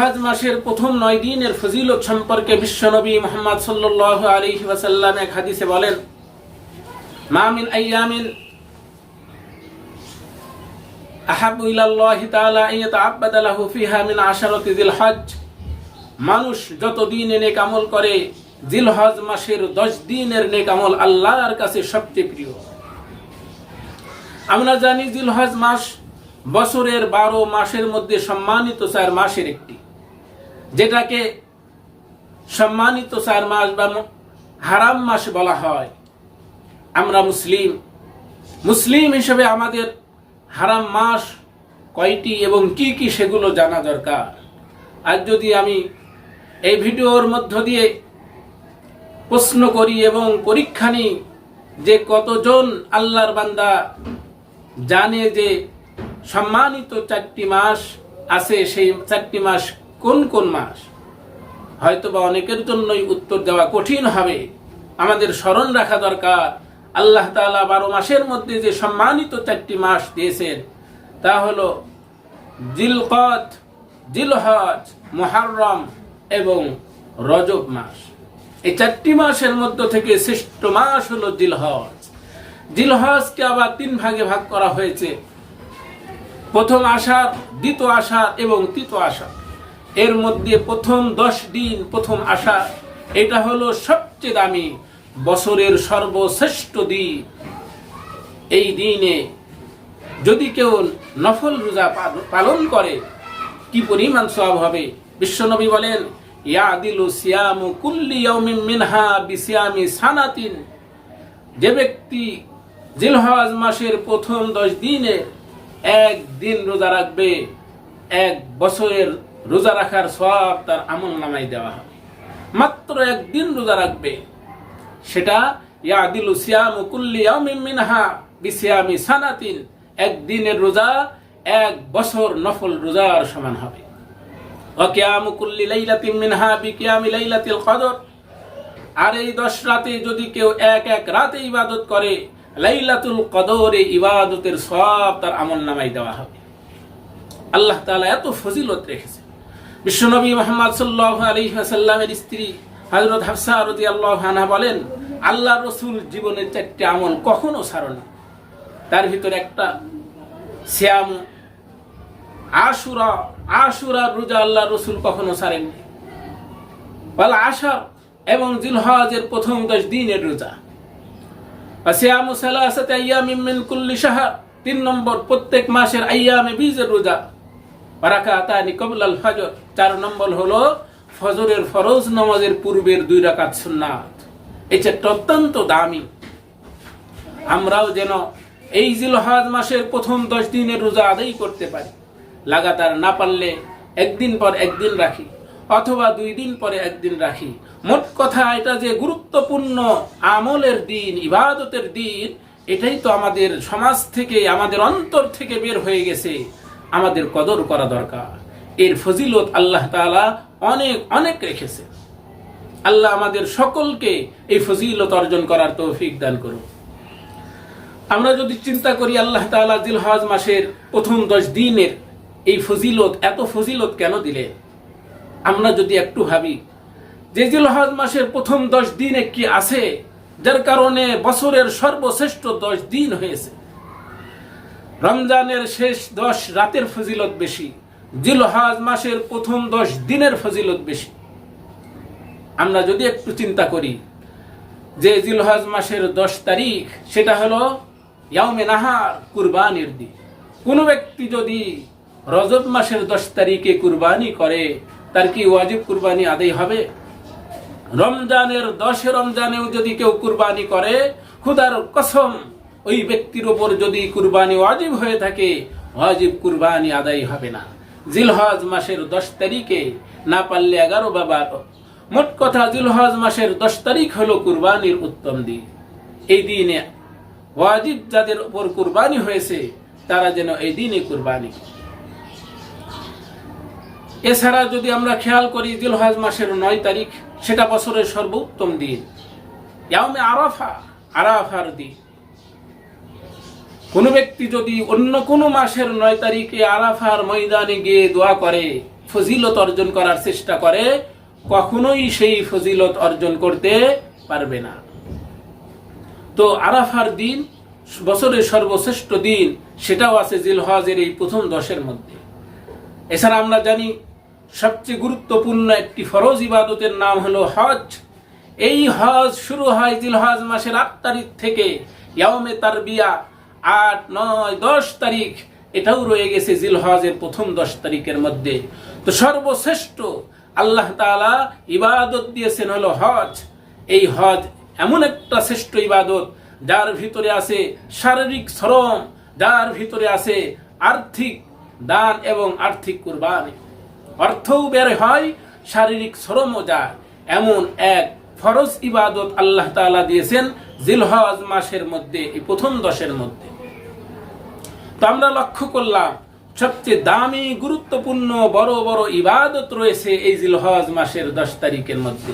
জিলহজ মাসের প্রথম নয় দিনের ফজিলত সম্পর্কে বিশ্বনবী মোহাম্মদ আলী ওয়াসাল্লাম এক হাদিসে বলেন মামিন আইয়ামিন আহাবু ইলাল্লাহি তাআলা ফিহা মিন মানুষ যত দিনে নেক আমল করে জিলহজ মাসের দশ দিনের নেক আমল আল্লাহর কাছে সবচেয়ে প্রিয়। আমরা জানি জিলহজ মাস বছরের বারো মাসের মধ্যে সম্মানিত চার মাসের একটি। যেটাকে সম্মানিত চার মাস বা হারাম মাস বলা হয়। আমরা মুসলিম। মুসলিম হিসেবে আমাদের হারাম মাস কয়টি এবং কি কি সেগুলো জানা দরকার? আর যদি আমি এই ভিডিওর মধ্য দিয়ে প্রশ্ন করি এবং পরীক্ষা নিই যে কতজন আল্লাহর বান্দা জানে যে সম্মানিত চারটি মাস আছে, সেই চারটি মাস কোন কোন মাস? হয়তোবা অনেকের জন্যই উত্তর দেওয়া কঠিন হবে। আমাদের স্মরণ রাখা দরকার। আল্লাহ তাআলা বারো মাসের মধ্যে যে সম্মানিত চারটি মাস দিয়েছেন, তা হল জিলকত জিলহজ, মুহাররম এবং রজব মাস। এই চারটি মাসের মধ্য থেকে শ্রেষ্ঠ মাস হলো জিলহজ। জিলহজকে আবার তিন ভাগে ভাগ করা হয়েছে। প্রথম আষাঢ়, দ্বিতীয় আষাঢ় এবং তৃতীয় আষাঢ়। এর মধ্যে প্রথম দশ দিন প্রথম আষাঢ় এটা হলো সবচেয়ে দামি বছরের সর্বশ্রেষ্ঠ দিন। এই দিনে যদি কেউ নফল রোজা পালন করে, কি পরিমাণ সব হবে? বিশ্বনবী বলেন, ইয়াদিলু সিয়ামু কুল্লি ইয়াউমিন মিনহা বিসিয়ামি সানাতিন। যে ব্যক্তি জিলহজ মাসের প্রথম দশ দিনে এক দিন রোজা রাখবে, এক বছরের রোজা রাখার সব তার আমল নামাই দেওয়া হবে মাত্র একদিন রোজা রাখবে। সেটা মিনহা সানাতিন। একদিনের রোজা এক বছর নফল রোজার সমান হবে। মিনহা আর এই দশ রাতে যদি কেউ এক এক রাতে ইবাদত করে, লাইলাতুল কদরে ইবাদতের সব তার আমল নামাই দেওয়া হবে। আল্লাহ তাআলা এত ফজিলত রেখেছে বিশ্বনবী মোহাম্মদ সাল্লাহ আলী সাল্লামের স্ত্রী হজরত হাফসা রদি আল্লাহ হানা বলেন, আল্লাহ রসুল জীবনের চারটি আমল কখনো ছাড়নি তার ভিতরে একটা শ্যাম আশুরা আশুরা রোজা আল্লাহ রসুল কখনো ছাড়েননি। বল আশার এবং জিলহজের প্রথম দশ দিনের রোজা। সিয়ামু সালাসাতে আইয়ামিন মিন কুল্লি শাহর, তিন নম্বর প্রত্যেক মাসের আইয়ামে বীজের রোজা। ফজর চার নম্বর হলো ফজরের ফরজ নামাজের পূর্বের দুই রাকাত সুন্নাত। চারটা অত্যন্ত দামি। আমরাও যেন এই জিলহজ মাসের প্রথম দশ দিনের রোজা আদায় করতে পারি। লাগাতার না পারলে একদিন পর একদিন রাখি, অথবা দুই দিন পরে একদিন রাখি। মোট কথা এটা যে গুরুত্বপূর্ণ আমলের দিন, ইবাদতের দিন, এটাই তো আমাদের সমাজ থেকে, আমাদের অন্তর থেকে বের হয়ে গেছে। আমাদের কদর করা দরকার। এর ফজিলত আল্লাহ তাআলা অনেক অনেক রেখেছে। আল্লাহ আমাদের সকলকে এই ফজিলত অর্জন করার তৌফিক দান করুন। আমরা যদি চিন্তা করি আল্লাহ তাআলা জিলহজ মাসের প্রথম দশ দিনের এই ফজিলত, এত ফজিলত কেন দিলে আমরা যদি একটু ভাবি, যে জিলহজ মাসের প্রথম দশ দিনে কি আছে, যার কারণে বছরের সর্বশ্রেষ্ঠ দশ দিন হয়েছে? রমজানের শেষ দশ রাতের ফজিলত বেশি, জিলহজ মাসের প্রথম দশ দিনের ফজিলত বেশি। আমরা যদি একটু চিন্তা করি, যে জিলহজ মাসের দশ তারিখ, সেটা হলো ইয়াউমে নাহার, কুরবানির দিন। কোনো ব্যক্তি যদি রজব মাসের দশ তারিখে কুরবানি করে, তার কি ওয়াজিব কুরবানি আদায় হবে? রমজানের দশে রমজানেও যদি কেউ কুরবানি করে, খুদার কসম ওই ব্যক্তির ওপর যদি কুরবানি ওয়াজিব হয়ে থাকে, ওয়াজিব কুরবানি আদায় হবে না। জিলহজ মাসের দশ তারিখে না পারলে এগারো বা বারো মোট কথা জিলহজ মাসের দশ তারিখ হলো কুরবানির উত্তম দিন। এই দিনে ওয়াজিব যাদের উপর কুরবানি হয়েছে, তারা যেন এই দিনে কুরবানি এছাড়া যদি আমরা খেয়াল করি, জিলহজ মাসের নয় তারিখ, সেটা বছরের সর্বোত্তম দিন। আরাফা, আরাফার দিন। কোন ব্যক্তি যদি অন্য কোনো মাসের নয় তারিখে আরাফার ময়দানে গিয়ে দোয়া করে, ফজিলত অর্জন করার চেষ্টা করে, কখনোই সেই ফজিলত অর্জন করতে পারবে না। তো আরাফার দিন, বছরের সর্বশ্রেষ্ঠ দিন, সেটাও আছে জিলহজের এই প্রথম দশের মধ্যে। এছাড়া আমরা জানি, সবচেয়ে গুরুত্বপূর্ণ একটি ফরজ ইবাদতের নাম হলো হজ। এই হজ শুরু হয় জিলহজ মাসের আট তারিখ থেকে ইয়ামে তার বিয়া আট, নয়, দশ তারিখ। এটাও রয়ে গেছে জিলহজের প্রথম দশ তারিখের মধ্যে। তো সর্বশ্রেষ্ঠ আল্লাহ তাআলা ইবাদত দিয়েছেন হলো হজ। এই হজ এমন একটা শ্রেষ্ঠ ইবাদত, যার ভিতরে আছে শারীরিক শ্রম, যার ভিতরে আছে আর্থিক দান এবং আর্থিক কুরবানি। অর্থও বের হয়, শারীরিক শ্রমও যায়। এমন এক ফরজ ইবাদত আল্লাহ তালা দিয়েছেন জিলহজ মাসের মধ্যে, এই প্রথম দশের মধ্যে। তো আমরা লক্ষ্য করলাম, সবচেয়ে দামি, গুরুত্বপূর্ণ, বড় বড় ইবাদত রয়েছে এই জিলহজ মাসের দশ তারিখের মধ্যে।